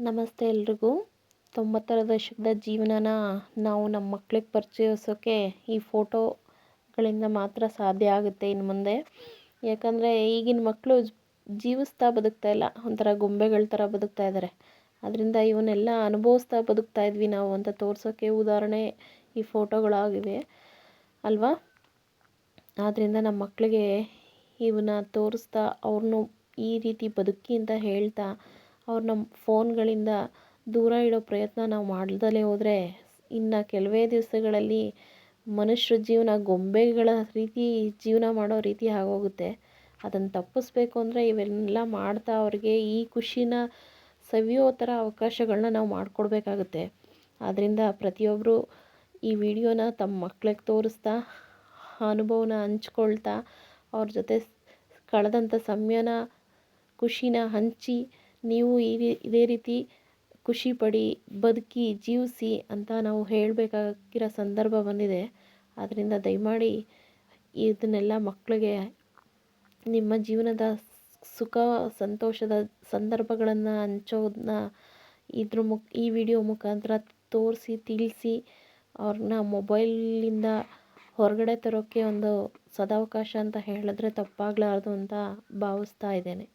ನಮಸ್ತೆ ಎಲ್ರಿಗೂ. ತೊಂಬತ್ತರ ದಶಕದ ಜೀವನನ ನಾವು ನಮ್ಮ ಮಕ್ಕಳಿಗೆ ಪರಿಚಯಿಸೋಕ್ಕೆ ಈ ಫೋಟೋಗಳಿಂದ ಮಾತ್ರ ಸಾಧ್ಯ ಆಗುತ್ತೆ ಇನ್ನು ಮುಂದೆ. ಯಾಕಂದರೆ ಈಗಿನ ಮಕ್ಕಳು ಜೀವಿಸ್ತಾ ಬದುಕ್ತಾ ಇಲ್ಲ, ಒಂಥರ ಗೊಂಬೆಗಳ ಥರ ಬದುಕ್ತಾ ಇದ್ದಾರೆ ಅದರಿಂದ ಇವನ್ನೆಲ್ಲ ಅನುಭವಿಸ್ತಾ ಬದುಕ್ತಾ ಇದ್ವಿ ನಾವು ಅಂತ ತೋರಿಸೋಕ್ಕೆ ಉದಾಹರಣೆ ಈ ಫೋಟೋಗಳಾಗಿವೆ ಅಲ್ವಾ? ಆದ್ದರಿಂದ ನಮ್ಮ ಮಕ್ಕಳಿಗೆ ಇವನ್ನ ತೋರಿಸ್ತಾ ಅವ್ರನ್ನೂ ಈ ರೀತಿ ಬದುಕಿ ಅಂತ ಹೇಳ್ತಾ ಅವ್ರನ್ನ ಫೋನ್ಗಳಿಂದ ದೂರ ಇಡೋ ಪ್ರಯತ್ನ ನಾವು ಮಾಡ್ದಲೇ ಹೋದರೆ, ಇನ್ನು ಕೆಲವೇ ದಿವಸಗಳಲ್ಲಿ ಮನುಷ್ಯರ ಜೀವನ ಗೊಂಬೆಗಳ ರೀತಿ ಜೀವನ ಮಾಡೋ ರೀತಿ ಆಗೋಗುತ್ತೆ. ಅದನ್ನು ತಪ್ಪಿಸ್ಬೇಕು ಅಂದರೆ ಇವೆಲ್ಲ ಮಾಡ್ತಾ ಅವ್ರಿಗೆ ಈ ಖುಷಿನ ಸವಿಯೋ ಥರ ಅವಕಾಶಗಳನ್ನ ನಾವು ಮಾಡಿಕೊಡ್ಬೇಕಾಗುತ್ತೆ. ಆದ್ದರಿಂದ ಪ್ರತಿಯೊಬ್ಬರು ಈ ವಿಡಿಯೋನ ತಮ್ಮ ಮಕ್ಳಿಗೆ ತೋರಿಸ್ತಾ, ಅನುಭವನ ಹಂಚ್ಕೊಳ್ತಾ, ಅವ್ರ ಜೊತೆ ಕಳೆದಂಥ ಸಮಯನ, ಖುಷಿನ ಹಂಚಿ ನೀವು ಈ ಇದೇ ರೀತಿ ಖುಷಿ ಪಡಿ, ಬದುಕಿ, ಜೀವಿಸಿ ಅಂತ ನಾವು ಹೇಳಬೇಕಾಗಿರೋ ಸಂದರ್ಭ ಬಂದಿದೆ. ಆದ್ದರಿಂದ ದಯಮಾಡಿ ಇದನ್ನೆಲ್ಲ ಮಕ್ಕಳಿಗೆ ನಿಮ್ಮ ಜೀವನದ ಸುಖ, ಸಂತೋಷದ ಸಂದರ್ಭಗಳನ್ನು ಹಂಚೋದನ್ನ ಇದ್ರ ಮುಖ, ಈ ವಿಡಿಯೋ ಮುಖಾಂತರ ತೋರಿಸಿ, ತಿಳಿಸಿ ಅವ್ರನ್ನ ಮೊಬೈಲಿಂದ ಹೊರಗಡೆ ತರೋಕ್ಕೆ ಒಂದು ಸದಾವಕಾಶ ಅಂತ ಹೇಳಿದ್ರೆ ತಪ್ಪಾಗಲಾರ್ದು ಅಂತ ಭಾವಿಸ್ತಾ ಇದ್ದೇನೆ.